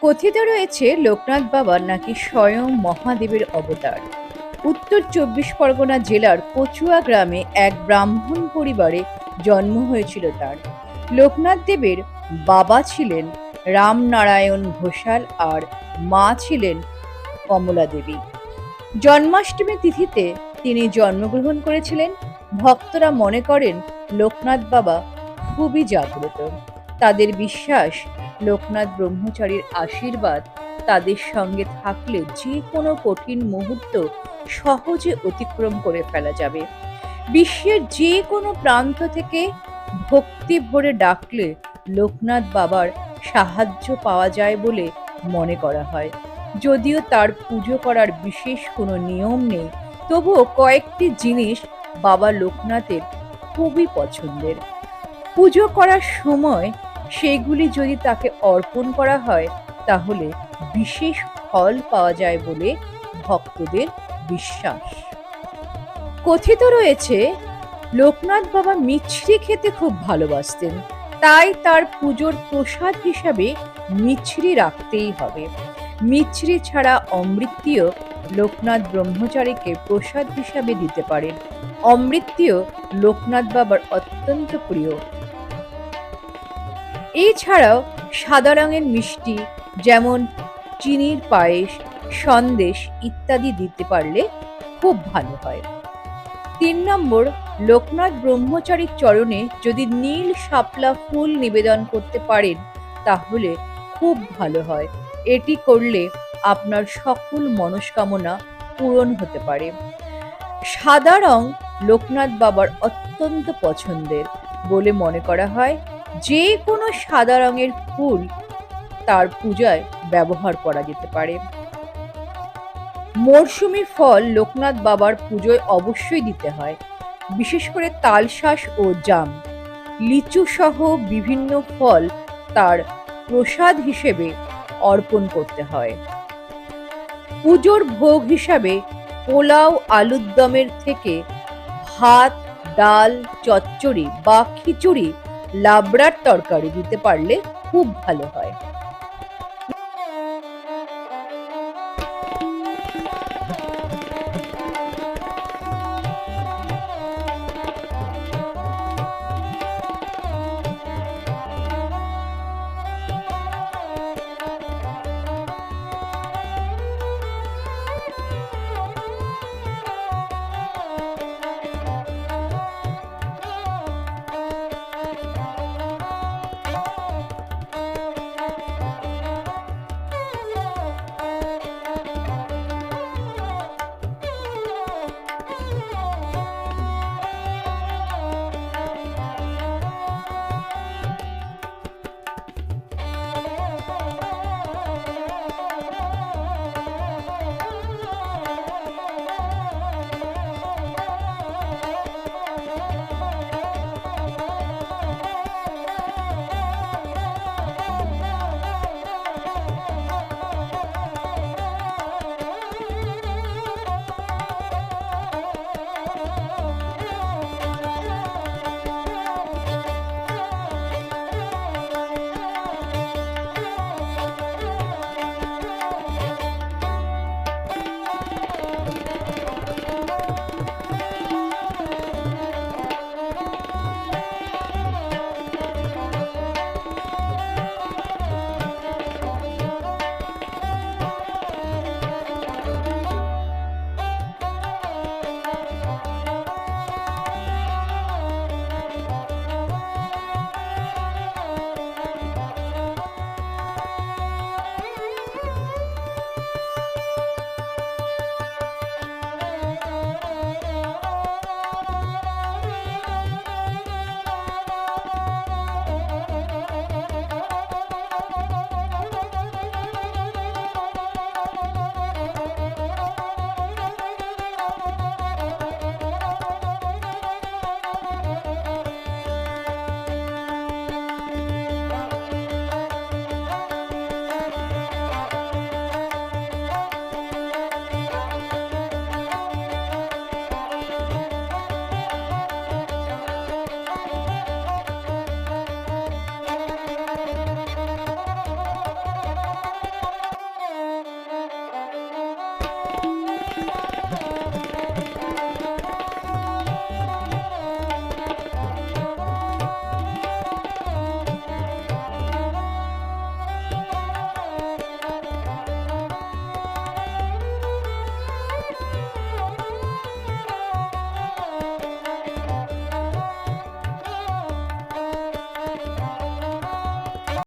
কথিত রয়েছে লোকনাথ বাবা নাকি স্বয়ং মহাদেবের অবতার। উত্তর চব্বিশ পরগনা জেলার কচুয়া গ্রামে এক ব্রাহ্মণ পরিবারে জন্ম হয়েছিল তার। লোকনাথ দেবের বাবা ছিলেন রামনারায়ণ ঘোষাল আর মা ছিলেন কমলা দেবী। জন্মাষ্টমী তিথিতে তিনি জন্মগ্রহণ করেছিলেন। ভক্তরা মনে করেন লোকনাথ বাবা খুবই জাগ্রত। তাদের বিশ্বাস লোকনাথ ব্রহ্মচারীর আশীর্বাদ তাদের সঙ্গে থাকলে যে কোনো কঠিন মুহূর্ত সহজে অতিক্রম করে ফেলা যাবে। বিশ্বের যে কোনো প্রান্ত থেকে ভক্তি ভরে ডাকলে লোকনাথ বাবার সাহায্য পাওয়া যায় বলে মনে করা হয়। যদিও তার পুজো করার বিশেষ কোনো নিয়ম নেই, তবুও কয়েকটি জিনিস বাবা লোকনাথের খুবই পছন্দের। পুজো করার সময় সেগুলি যদি তাকে অর্পণ করা হয়, তাহলে বিশেষ ফল পাওয়া যায় বলে ভক্তদের বিশ্বাস। কথিত রয়েছে, লোকনাথ বাবা মিছরি খেতে খুব ভালোবাসতেন। তাই তার পুজোর প্রসাদ হিসাবে মিছরি রাখতেই হবে। মিছরি ছাড়া অমৃতিও লোকনাথ ব্রহ্মচারীকে প্রসাদ হিসাবে দিতে পারেন। অমৃতিও লোকনাথ বাবার অত্যন্ত প্রিয়। এছাড়াও সাদা রঙের মিষ্টি, যেমন চিনির পায়েস, সন্দেশ ইত্যাদি দিতে পারলে খুব ভালো হয়। তিন নম্বর, লোকনাথ ব্রহ্মচারীর চরণে যদি নীল শাপলা ফুল নিবেদন করতে পারেন, তাহলে খুব ভালো হয়। এটি করলে আপনার সকল মনস্কামনা পূরণ হতে পারে। সাদা রং লোকনাথ বাবার অত্যন্ত পছন্দের বলে মনে করা হয়। যে কোনো সাদা রঙের ফুল তার পূজায় ব্যবহার করা যেতে পারে। মরশুমি ফল লোকনাথ বাবার পুজোয় অবশ্যই দিতে হয়, বিশেষ করে তালশাঁস ও জাম। লিচু সহ বিভিন্ন ফল তার প্রসাদ হিসেবে অর্পণ করতে হয়। পুজোর ভোগ হিসাবে পোলাও, আলুর দমের থেকে ভাত, ডাল, চচ্চড়ি বা খিচুড়ি লাবড়ার তরকারি দিতে পারলে খুব ভালো হয়।